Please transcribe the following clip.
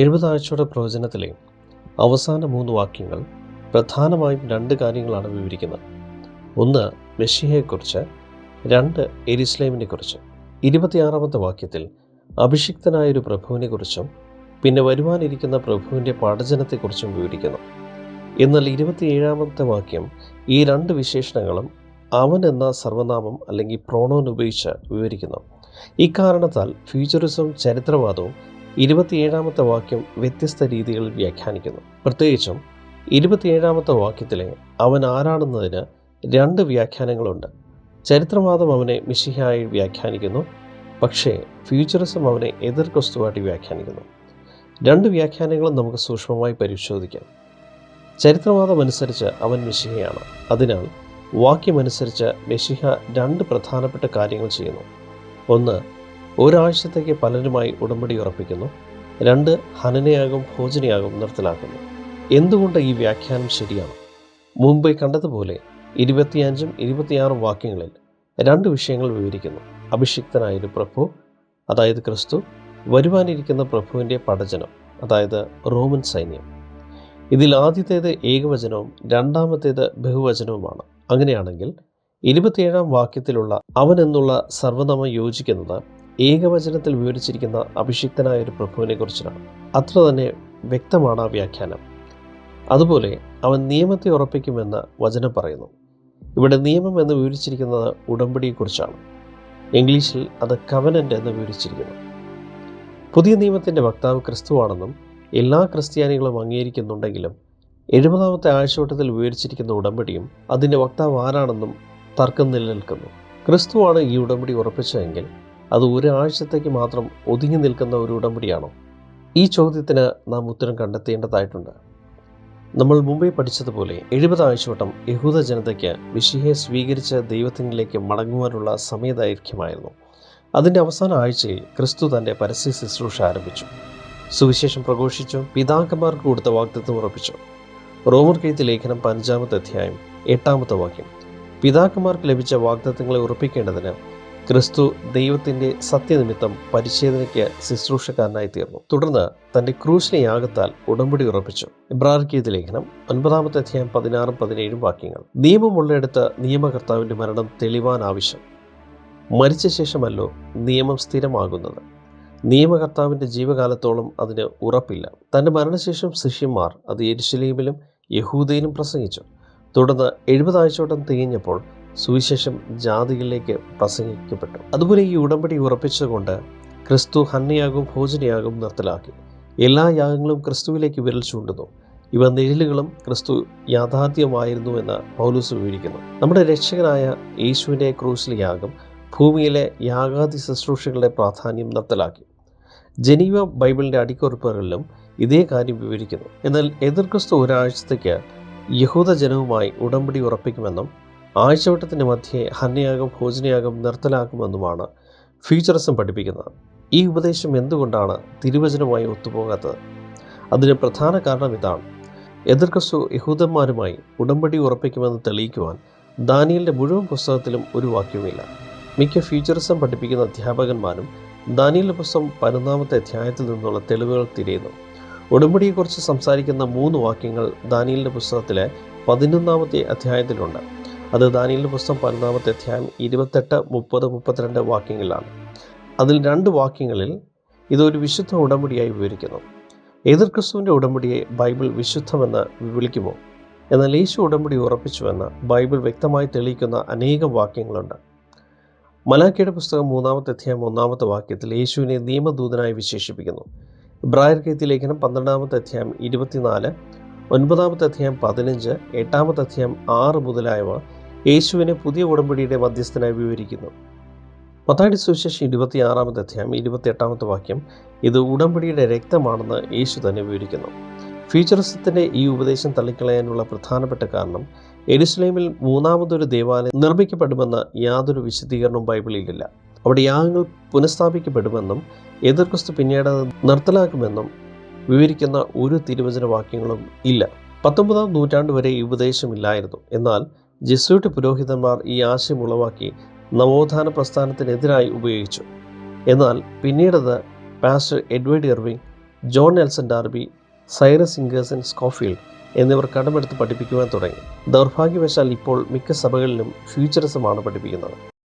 എഴുപതാഴ്ചയുടെ പ്രവചനത്തിലെ അവസാന മൂന്ന് വാക്യങ്ങൾ പ്രധാനമായും രണ്ട് കാര്യങ്ങളാണ് വിവരിക്കുന്നത്. ഒന്ന് മെഷിഹയെക്കുറിച്ച് രണ്ട് എരിസ്ലേമിനെക്കുറിച്ച് ഇരുപത്തിയാറാമത്തെ വാക്യത്തിൽ അഭിഷിക്തനായൊരു പ്രഭുവിനെക്കുറിച്ചും പിന്നെ വരുവാനിരിക്കുന്ന പ്രഭുവിന്റെ പാഠജനത്തെക്കുറിച്ചും വിവരിക്കുന്നു. എന്നാൽ ഇരുപത്തിയേഴാമത്തെ വാക്യം ഈ രണ്ട് വിശേഷണങ്ങളും അവൻ എന്ന സർവനാമം അല്ലെങ്കിൽ പ്രോണോൻ ഉപയോഗിച്ച് വിവരിക്കുന്നു. ഇക്കാരണത്താൽ ഫ്യൂച്ചറിസം ചരിത്രവാദവും ഇരുപത്തിയേഴാമത്തെ വാക്യം വ്യത്യസ്ത രീതികളിൽ വ്യാഖ്യാനിക്കുന്നു. പ്രത്യേകിച്ചും ഇരുപത്തിയേഴാമത്തെ വാക്യത്തിലെ അവൻ ആരാണെന്നതിന് രണ്ട് വ്യാഖ്യാനങ്ങളുണ്ട്. ചരിത്രവാദം അവനെ മിശിഹായി വ്യാഖ്യാനിക്കുന്നു. പക്ഷേ ഫ്യൂച്ചറിസം അവനെ എതിർ ക്രിസ്തുവായിട്ട് വ്യാഖ്യാനിക്കുന്നു. രണ്ട് വ്യാഖ്യാനങ്ങളും നമുക്ക് സൂക്ഷ്മമായി പരിശോധിക്കാം. ചരിത്രവാദം അനുസരിച്ച് അവൻ മിശിഹയാണ്. അതിനാൽ വാക്യമനുസരിച്ച് മെഷിഹ രണ്ട് പ്രധാനപ്പെട്ട കാര്യങ്ങൾ ചെയ്യുന്നു. ഒന്ന് ഒരാഴ്ചത്തേക്ക് പലരുമായി ഉടമ്പടി ഉറപ്പിക്കുന്നു. രണ്ട് ഹനനയാകും ഭോജനയാകും നിർത്തലാക്കുന്നു. എന്തുകൊണ്ട് ഈ വ്യാഖ്യാനം ശരിയാണ്? മുമ്പേ കണ്ടതുപോലെ ഇരുപത്തിയഞ്ചും ഇരുപത്തിയാറും വാക്യങ്ങളിൽ രണ്ട് വിഷയങ്ങൾ വിവരിക്കുന്നു. അഭിഷിക്തനായൊരു പ്രഭു അതായത് ക്രിസ്തു വരുവാനിരിക്കുന്ന പ്രഭുവിന്റെ പടജനം അതായത് റോമൻ സൈന്യം. ഇതിൽ ആദ്യത്തേത് ഏകവചനവും രണ്ടാമത്തേത് ബഹുവചനവുമാണ്. അങ്ങനെയാണെങ്കിൽ ഇരുപത്തിയേഴാം വാക്യത്തിലുള്ള അവൻ എന്നുള്ള സർവനാമം യോജിക്കുന്നത് ഏകവചനത്തിൽ വിവരിച്ചിരിക്കുന്ന അഭിഷിക്തനായ ഒരു പ്രഭുവിനെ കുറിച്ചാണ്. അത്ര തന്നെ വ്യക്തമാണ് ആ വ്യാഖ്യാനം. അതുപോലെ അവൻ നിയമത്തെ ഉറപ്പിക്കുമെന്ന് വചനം പറയുന്നു. ഇവിടെ നിയമം എന്ന് വിവരിച്ചിരിക്കുന്നത് ഉടമ്പടിയെക്കുറിച്ചാണ്. ഇംഗ്ലീഷിൽ അത് കവനന്റ് എന്ന് വിവരിച്ചിരിക്കുന്നു. പുതിയ നിയമത്തിന്റെ വക്താവ് ക്രിസ്തുവാണെന്നും എല്ലാ ക്രിസ്ത്യാനികളും അംഗീകരിക്കുന്നുണ്ടെങ്കിലും എഴുപതാമത്തെ ആഴ്ചവട്ടത്തിൽ വിവരിച്ചിരിക്കുന്ന ഉടമ്പടിയും അതിന്റെ വക്താവ് ആരാണെന്നും തർക്കം നിലനിൽക്കുന്നു. ക്രിസ്തുവാണ് ഈ ഉടമ്പടി ഉറപ്പിച്ചതെങ്കിൽ അത് ഒരാഴ്ചത്തേക്ക് മാത്രം ഒതുങ്ങി നിൽക്കുന്ന ഒരു ഉടമ്പടിയാണോ? ഈ ചോദ്യത്തിന് നാം ഉത്തരം കണ്ടെത്തേണ്ടതായിട്ടുണ്ട്. നമ്മൾ മുമ്പേ പഠിച്ചതുപോലെ എഴുപത് ആഴ്ചവട്ടം യഹൂദ ജനതയ്ക്ക് വിശിഹയെ സ്വീകരിച്ച ദൈവത്തിനിലേക്ക് മടങ്ങുവാനുള്ള സമയദൈർഘ്യമായിരുന്നു. അതിന്റെ അവസാന ആഴ്ചയിൽ ക്രിസ്തു തന്റെ പരസ്യ ശുശ്രൂഷ ആരംഭിച്ചു. സുവിശേഷം പ്രഘോഷിച്ചു പിതാക്കന്മാർക്ക് കൊടുത്ത വാഗ്ദത്വം ഉറപ്പിച്ചു. റോമർ കെയ്ത്ത് ലേഖനം പഞ്ചാമത്തെ അധ്യായം എട്ടാമത്തെ വാക്യം. പിതാക്കന്മാർക്ക് ലഭിച്ച വാഗ്ദത്തങ്ങളെ ഉറപ്പിക്കേണ്ടതിന് ക്രിസ്തു ദൈവത്തിന്റെ സത്യനിമിത്തം പരിച്ഛേദനയ്ക്ക് ശുശ്രൂഷക്കാരനായി തീർന്നു. തുടർന്ന് തന്റെ ക്രൂശിനെ യാഗത്താൽ ഉടമ്പടി ഉറപ്പിച്ചു. ഇബ്രാർക്കീത് ലേഖനം ഒൻപതാമത്തെ അധ്യായം പതിനാറും പതിനേഴും വാക്യങ്ങൾ. നിയമമുള്ളയിടത്ത് നിയമകർത്താവിന്റെ മരണം തെളിവാൻ ആവശ്യം. മരിച്ച ശേഷമല്ലോ നിയമം സ്ഥിരമാകുന്നത്. നിയമകർത്താവിന്റെ ജീവകാലത്തോളം അതിന് ഉറപ്പില്ല. തന്റെ മരണശേഷം ശിഷ്യന്മാർ അത് യെരുശലേമിലും യഹൂദയിലും പ്രസംഗിച്ചു. തുടർന്ന് എഴുപതാഴ്ചയോട്ടം തികഞ്ഞപ്പോൾ സുവിശേഷം ജാതികളിലേക്ക് പ്രസംഗിക്കപ്പെട്ടു. അതുപോലെ ഈ ഉടമ്പടി ഉറപ്പിച്ചുകൊണ്ട് ക്രിസ്തു ഹന്നയാകും ഭോജനയാകും നിർത്തലാക്കി. എല്ലാ യാഗങ്ങളും ക്രിസ്തുവിലേക്ക് വിരൽ ചൂണ്ടുന്നു. ഇവ നിഴലുകളും ക്രിസ്തു യാഥാർത്ഥ്യമായിരുന്നു എന്ന് പൗലൂസ് വിവരിക്കുന്നു. നമ്മുടെ രക്ഷകനായ യേശുവിന്റെ ക്രൂശിലെ യാഗം ഭൂമിയിലെ യാഗാദി ശുശ്രൂഷകളുടെ പ്രാധാന്യം നിർത്തലാക്കി. ജനീവ ബൈബിളിന്റെ അടിക്കുറിപ്പുകളിലും ഇതേ കാര്യം വിവരിക്കുന്നു. എന്നാൽ എതിർ ക്രിസ്തു ഒരാഴ്ചത്തേക്ക് യഹൂദ ജനവുമായി ഉടമ്പടി ഉറപ്പിക്കുമെന്നും ആഴ്ചവട്ടത്തിന്റെ മധ്യേ ഹന്നയാകും ഭോജനയാഗം നിർത്തലാക്കുമെന്നുമാണ് ഫ്യൂച്ചറിസം പഠിപ്പിക്കുന്നത്. ഈ ഉപദേശം എന്തുകൊണ്ടാണ് തിരുവചനമായി ഒത്തുപോകാത്തത്? അതിന് പ്രധാന കാരണം ഇതാണ്. എതിർക്രിസ്തു യഹൂദന്മാരുമായി ഉടമ്പടി ഉറപ്പിക്കുമെന്ന് തെളിയിക്കുവാൻ ദാനിയലിന്റെ മുഴുവൻ പുസ്തകത്തിലും ഒരു വാക്യവുമില്ല. മിക്ക ഫ്യൂച്ചറിസം പഠിപ്പിക്കുന്ന അധ്യാപകന്മാരും ദാനിയലിന്റെ പുസ്തകം പതിനൊന്നാമത്തെ അധ്യായത്തിൽ നിന്നുള്ള തെളിവുകൾ തിരയുന്നു. ഉടമ്പടിയെക്കുറിച്ച് സംസാരിക്കുന്ന മൂന്ന് വാക്യങ്ങൾ ദാനിയലിന്റെ പുസ്തകത്തിലെ പതിനൊന്നാമത്തെ അധ്യായത്തിലുണ്ട്. അത് ദാനിയലിന്റെ പുസ്തകം പതിനൊന്നാമത്തെ അധ്യായം ഇരുപത്തെട്ട് മുപ്പത് മുപ്പത്തിരണ്ട് വാക്യങ്ങളിലാണ്. അതിൽ രണ്ട് വാക്യങ്ങളിൽ ഇതൊരു വിശുദ്ധ ഉടമ്പടിയായി വിവരിക്കുന്നു. എതിർ ക്രിസ്തുവിന്റെ ഉടമ്പടിയെ ബൈബിൾ വിശുദ്ധമെന്ന് വിളിക്കുമോ എന്നാൽ യേശു ഉടമ്പടി ഉറപ്പിച്ചുവെന്ന് ബൈബിൾ വ്യക്തമായി തെളിയിക്കുന്ന അനേകം വാക്യങ്ങളുണ്ട്. മലാക്കിയുടെ പുസ്തകം മൂന്നാമത്തെ അധ്യായം ഒന്നാമത്തെ വാക്യത്തിൽ യേശുവിനെ നിയമദൂതനായി വിശേഷിപ്പിക്കുന്നു. ഇബ്രായർ കെയ്ത്തി ലേഖനം പന്ത്രണ്ടാമത്തെ അധ്യായം ഇരുപത്തിനാല് ഒൻപതാമത്തെ അധ്യായം പതിനഞ്ച് എട്ടാമത്തെ അധ്യായം ആറ് മുതലായവ യേശുവിനെ പുതിയ ഉടമ്പടിയുടെ മധ്യസ്ഥനായി വിവരിക്കുന്നു. പത്താടി സുവിശേഷം ഇരുപത്തിയാറാമത്തെ അധ്യായം ഇരുപത്തിയെട്ടാമത്തെ വാക്യം ഇത് ഉടമ്പടിയുടെ രക്തമാണെന്ന് യേശു തന്നെ വിവരിക്കുന്നു. ഫ്യൂച്ചറിസത്തിന്റെ ഈ ഉപദേശം തള്ളിക്കളയാനുള്ള പ്രധാനപ്പെട്ട കാരണം എരുസലേമിൽ മൂന്നാമതൊരു ദേവാലയം നിർമ്മിക്കപ്പെടുമെന്ന് യാതൊരു വിശദീകരണവും ബൈബിളിലില്ല. അവിടെ യാഗങ്ങൾ പുനഃസ്ഥാപിക്കപ്പെടുമെന്നും എതിർ ക്രിസ്തു പിന്നീട് നിർത്തലാക്കുമെന്നും വിവരിക്കുന്ന ഒരു തിരുവചന വാക്യങ്ങളും ഇല്ല. പത്തൊമ്പതാം നൂറ്റാണ്ട് വരെ ഈ ഉപദേശമില്ലായിരുന്നു എന്നാൽ ജെസ്യൂട്ട് പുരോഹിതന്മാർ ഈ ആശയം ഉളവാക്കി നവോത്ഥാന പ്രസ്ഥാനത്തിനെതിരായി ഉപയോഗിച്ചു. എന്നാൽ പിന്നീടത് pastor Edward Irving John Nelson Darby Cyrus Ingerson Scofield എന്നിവർ കടമെടുത്ത് പഠിപ്പിക്കുവാൻ തുടങ്ങി. ദൗർഭാഗ്യവശാൽ ഇപ്പോൾ മിക്ക സഭകളിലും ഫ്യൂച്ചറിസമാണ് പഠിപ്പിക്കുന്നത്.